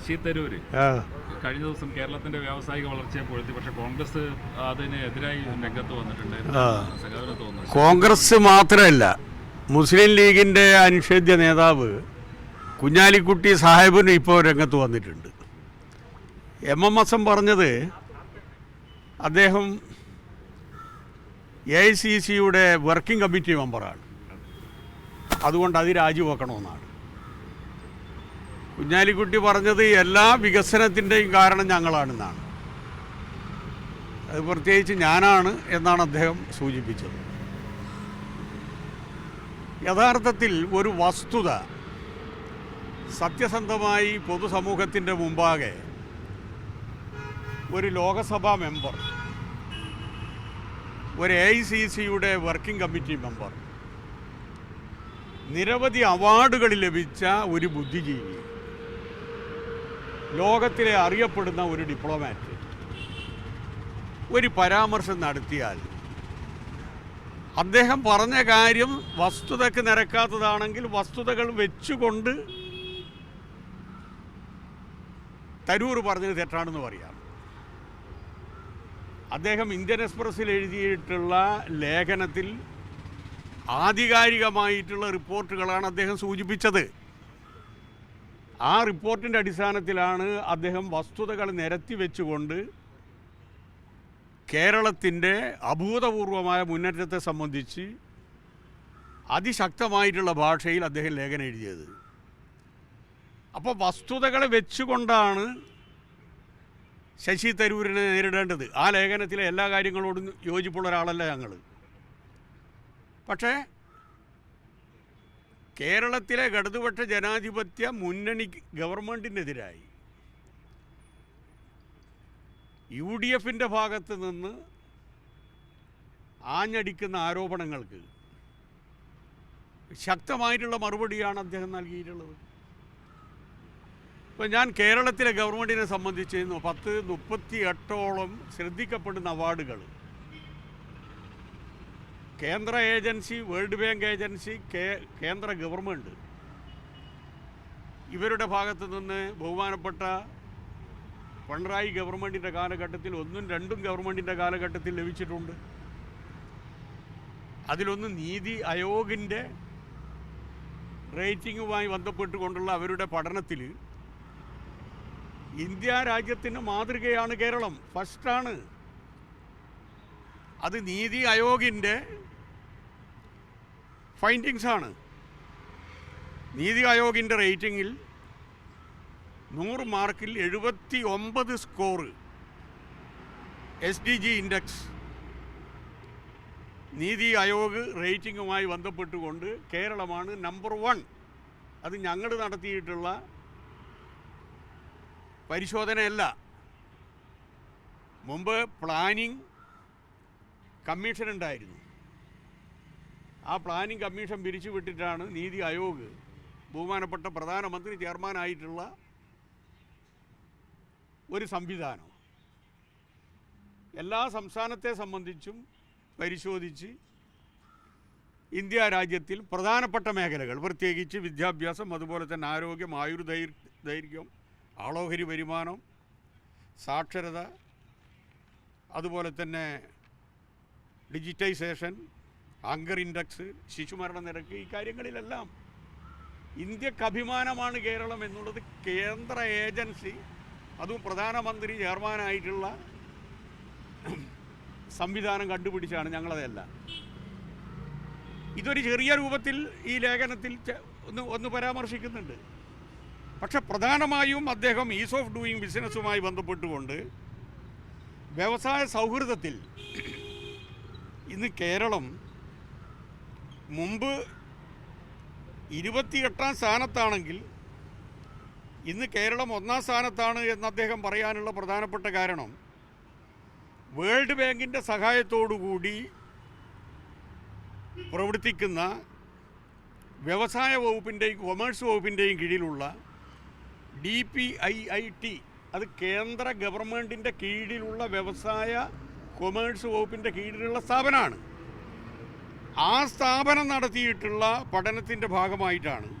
ശശി തരൂര് കഴിഞ്ഞ ദിവസം കേരളത്തിന്റെ വ്യാവസായിക വളർച്ചയെ പൊഴുത്തി പക്ഷെ കോൺഗ്രസ് അതിന് എതിരായി രംഗത്ത് വന്നിട്ടുണ്ടായിരുന്നു. തോന്നുന്നു. കോൺഗ്രസ് മാത്രമല്ല മുസ്ലിം ലീഗിന്റെ അനുഷേദ്യ നേതാവ് കുഞ്ഞാലിക്കുട്ടി സാഹിബിന് ഇപ്പോൾ രംഗത്ത് വന്നിട്ടുണ്ട്. എം എം എസ് എം പറഞ്ഞത് അദ്ദേഹം എ ഐ സി സിയുടെ വർക്കിംഗ് കമ്മിറ്റി മെമ്പറാണ് അതുകൊണ്ട് അത് രാജിവെക്കണമെന്നാണ്. കുഞ്ഞാലിക്കുട്ടി പറഞ്ഞത് എല്ലാ വികസനത്തിന്റെയും കാരണം ഞങ്ങളാണെന്നാണ്. അത് പ്രത്യേകിച്ച് ഞാനാണ് എന്നാണ് അദ്ദേഹം സൂചിപ്പിച്ചത്. യഥാർത്ഥത്തിൽ ഒരു വസ്തുത സത്യസന്ധമായി പൊതുസമൂഹത്തിന്റെ മുമ്പാകെ ഒരു ലോകസഭാ മെമ്പർ ഒരു എ ഐ സി സിയുടെ വർക്കിംഗ് കമ്മിറ്റി മെമ്പർ നിരവധി അവാർഡുകൾ ലഭിച്ച ഒരു ബുദ്ധിജീവി. ലോകത്തിലെ അറിയപ്പെടുന്ന ഒരു ഡിപ്ലോമാറ്റ് ഒരു പരാമർശം നടത്തിയാൽ അദ്ദേഹം പറഞ്ഞ കാര്യം വസ്തുതക്ക് നിരക്കാത്തതാണെങ്കിൽ വസ്തുതകൾ വെച്ചുകൊണ്ട് തരൂർ പറഞ്ഞത് തെറ്റാണെന്ന് പറയാം. അദ്ദേഹം ഇന്ത്യൻ എക്സ്പ്രസ്സിൽ എഴുതിയിട്ടുള്ള ലേഖനത്തിൽ ആധികാരികമായിട്ടുള്ള റിപ്പോർട്ടുകളാണ് അദ്ദേഹം സൂചിപ്പിച്ചത്. ആ റിപ്പോർട്ടിന്റെ അടിസ്ഥാനത്തിലാണ് അദ്ദേഹം വസ്തുതകൾ നിരത്തി വെച്ചുകൊണ്ട് കേരളത്തിന്റെ അഭൂതപൂർവമായ മുന്നേറ്റത്തെ സംബന്ധിച്ച് അതിശക്തമായിട്ടുള്ള ഭാഷയിൽ അദ്ദേഹം ലേഖനം എഴുതിയത്. അപ്പോൾ വസ്തുതകളെ വെച്ചുകൊണ്ടാണ് ശശി തരൂരിനെ നേരിടേണ്ടത്. ആ ലേഖനത്തിലെ എല്ലാ കാര്യങ്ങളോടും യോജിപ്പുള്ള ഒരാളല്ല ഞങ്ങൾ പക്ഷേ കേരളത്തിലെ ഇടതുപക്ഷ ജനാധിപത്യ മുന്നണി ഗവൺമെന്റിനെതിരായി യു ഡി എഫിന്റെ ഭാഗത്ത് നിന്ന് ആഞ്ഞടിക്കുന്ന ആരോപണങ്ങൾക്ക് ശക്തമായിട്ടുള്ള മറുപടിയാണ് അദ്ദേഹം നൽകിയിട്ടുള്ളത്. ഇപ്പം ഞാൻ കേരളത്തിലെ ഗവൺമെന്റിനെ സംബന്ധിച്ച് പത്ത് മുപ്പത്തി എട്ടോളം ശ്രദ്ധിക്കപ്പെടുന്ന അവാർഡുകൾ കേന്ദ്ര ഏജൻസി വേൾഡ് ബാങ്ക് ഏജൻസി കേന്ദ്ര ഗവൺമെന്റ് ഇവരുടെ ഭാഗത്ത് നിന്ന് ബഹുമാനപ്പെട്ട പിണറായി ഗവൺമെന്റിന്റെ കാലഘട്ടത്തിൽ ഒന്നും രണ്ടും ഗവൺമെന്റിന്റെ കാലഘട്ടത്തിൽ ലഭിച്ചിട്ടുണ്ട്. അതിലൊന്ന് നീതി ആയോഗിന്റെ റേറ്റിംഗുമായി ബന്ധപ്പെട്ടുകൊണ്ടുള്ള അവരുടെ പഠനത്തിൽ ഇന്ത്യ രാജ്യത്തിന്റെ മാതൃകയാണ് കേരളം. ഫസ്റ്റാണ്. അത് നീതി ആയോഗിന്റെ ഫൈൻഡിങ്സ് ആണ്. നീതി ആയോഗിന്റെ റേറ്റിങ്ങിൽ നൂറ് മാർക്കിൽ എഴുപത്തി ഒമ്പത് score S D G index NITI Aayog റേറ്റിംഗുമായി ബന്ധപ്പെട്ടുകൊണ്ട് കേരളമാണ് നമ്പർ വൺ അത് ഞങ്ങൾ നടത്തിയിട്ടുള്ള പരിശോധനയല്ല. മുമ്പ് പ്ലാനിംഗ് കമ്മീഷൻ ഉണ്ടായിരുന്നു. ആ പ്ലാനിംഗ് കമ്മീഷൻ പിരിച്ചുവിട്ടിട്ടാണ് നീതി ആയോഗ് ബഹുമാനപ്പെട്ട പ്രധാനമന്ത്രി ചെയർമാനായിട്ടുള്ള ഒരു സംവിധാനം. എല്ലാ സംസ്ഥാനത്തെ സംബന്ധിച്ചും പരിശോധിച്ച് ഇന്ത്യ രാജ്യത്തിൽ പ്രധാനപ്പെട്ട മേഖലകൾ പ്രത്യേകിച്ച് വിദ്യാഭ്യാസം അതുപോലെ തന്നെ ആരോഗ്യം ആയുർദൈർ ദൈർഘ്യം ആളോഹരി വരുമാനം സാക്ഷരത അതുപോലെ തന്നെ ഡിജിറ്റൈസേഷൻ ഹങ്കർ ഇൻഡെക്സ് ശിശുമരണ നിരക്ക് ഈ കാര്യങ്ങളിലെല്ലാം ഇന്ത്യയ്ക്ക് അഭിമാനമാണ് കേരളം എന്നുള്ളത് കേന്ദ്ര ഏജൻസി അതും പ്രധാനമന്ത്രി ചെയർമാനായിട്ടുള്ള സംവിധാനം കണ്ടുപിടിച്ചാണ് ഞങ്ങളതെല്ലാം. ഇതൊരു ചെറിയ രൂപത്തിൽ ഈ ലേഖനത്തിൽ ഒന്ന് ഒന്ന് പരാമർശിക്കുന്നുണ്ട്. പക്ഷെ പ്രധാനമായും അദ്ദേഹം ഈസ് ഓഫ് ഡൂയിങ് ബിസിനസ്സുമായി ബന്ധപ്പെട്ടുകൊണ്ട് വ്യവസായ സൗഹൃദത്തിൽ ഇന്ന് കേരളം മുമ്പ് ഇരുപത്തിയെട്ടാം സ്ഥാനത്താണെങ്കിൽ ഇന്ന് കേരളം ഒന്നാം സ്ഥാനത്താണ് എന്ന് അദ്ദേഹം പറയാനുള്ള പ്രധാനപ്പെട്ട കാരണം വേൾഡ് ബാങ്കിന്റെ സഹായത്തോടുകൂടി പ്രവർത്തിക്കുന്ന വ്യവസായ വകുപ്പിന്റെയും കൊമേഴ്സ് വകുപ്പിന്റെയും കീഴിലുള്ള D P I I T അത് കേന്ദ്ര ഗവൺമെന്റിന്റെ കീഴിലുള്ള വ്യവസായ കൊമേഴ്സ് വകുപ്പിന്റെ കീഴിലുള്ള സ്ഥാപനമാണ്. ആ സ്ഥാപനം നടത്തിയിട്ടുള്ള പഠനത്തിന്റെ ഭാഗമായിട്ടാണ്